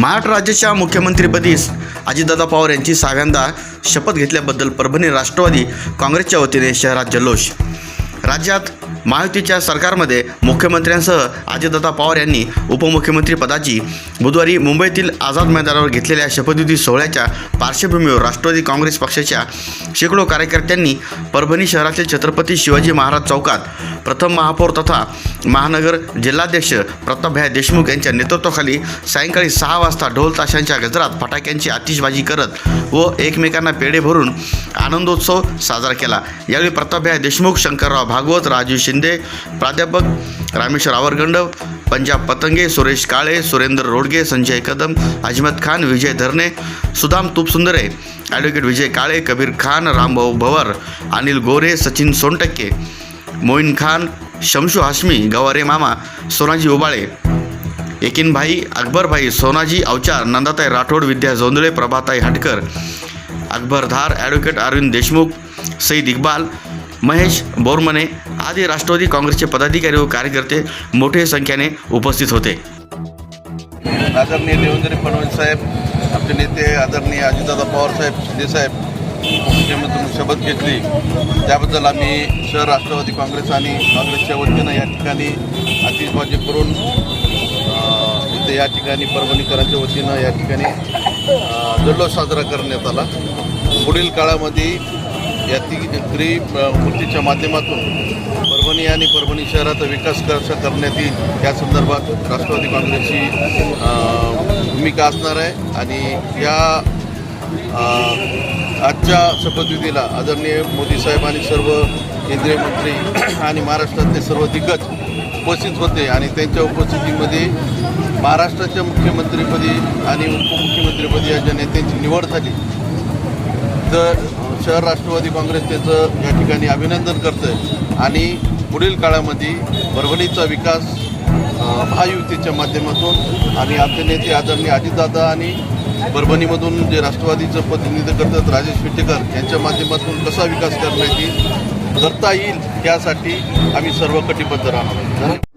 महाराष्ट्र राज्याच्या मुख्यमंत्रीपदी अजितदादा पवार यांची सहाव्यांदा शपथ घेतल्याबद्दल परभणी राष्ट्रवादी काँग्रेसच्या वतीने शहरात जल्लोष. राज्यात महायुतीच्या सरकारमध्ये मुख्यमंत्र्यांसह अजितदादा पवार यांनी उपमुख्यमंत्री पदाची बुधवारी मुंबईतील आझाद मैदानावर घेतलेल्या शपथविधी सोहळ्याच्या पार्श्वभूमीवर राष्ट्रवादी काँग्रेस पक्षाच्या शेकडो कार्यकर्त्यांनी परभणी शहरातील छत्रपती शिवाजी महाराज चौकात प्रथम महापौर तथा महानगर जिल्हाध्यक्ष प्रतापभाई देशमुख यांच्या नेतृत्वाखाली सायंकाळी सहा वाजता ढोल ताशांच्या गजरात फटाक्यांची आतिषबाजी करत व एकमेकांना पेढे भरून आनंदोत्सव साजरा केला. यावेळी प्रतापभाई देशमुख शंकरराव भागवत राजू शिंदे प्राध्यापक रामेश्वर आवरगंड पंजाब पतंगे सुरेश काळे सुरेंद्र रोडगे संजय कदम अजमत खान विजय धरणे सुदाम तुपसुंदरे ॲडव्होकेट विजय काळे कबीर खान रामभाऊ भवर अनिल गोरे सचिन सोनटक्के मोईन खान शमशू हाशमी गवारे मामा सोनाजी उबाळे एकिनभाई अकबरभाई सोनाजी अवचार नंदाताई राठोड विद्या जोंधळे प्रभाताई हटकर अकबर धार ॲडव्होकेट अरविंद देशमुख सईद इक्बाल महेश बोरमने आदी राष्ट्रवादी काँग्रेसचे पदाधिकारी व कार्यकर्ते मोठ्या संख्येने उपस्थित होते. आदरणीय देवेंद्र फडणवीस साहेब आमचे नेते आदरणीय अजितदादा पवार साहेब शिंदे मुख्यमंत्री शपथ घेतली. त्याबद्दल आम्ही शहर राष्ट्रवादी काँग्रेस आणि काँग्रेसच्या वतीनं या ठिकाणी आतिषबाजी करून इथे या ठिकाणी परभणीकरांच्या वतीनं या ठिकाणी अ, जल्लोष साजरा करण्यात आला. पुढील काळामध्ये या ती त्री मूर्तीच्या माध्यमातून परभणी आणि परभणी शहराचा विकास कसा करण्यात येईल या संदर्भात राष्ट्रवादी काँग्रेसची भूमिका असणार आहे. आणि या आजच्या शपथविधीला आदरणीय मोदी साहेब आणि सर्व केंद्रीय मंत्री आणि महाराष्ट्रातले सर्व दिग्गज उपस्थित होते आणि त्यांच्या उपस्थितीमध्ये महाराष्ट्राच्या मुख्यमंत्रीपदी आणि उपमुख्यमंत्रीपदी या ज्या नेत्यांची निवड झाली तर शहर राष्ट्रवादी काँग्रेस त्याचं या ठिकाणी अभिनंदन करतं आहे आणि पुढील काळामध्ये परभणीचा विकास महायुतीच्या माध्यमातून आणि आपले नेते आदरणीय अजितदादा आणि परभणीमधून जे राष्ट्रवादीचं प्रतिनिधित्व करतात राजेश विटेकर यांच्या माध्यमातून कसा विकास करण्याची करता येईल यासाठी आम्ही सर्व कटिबद्ध राहणार आहोत.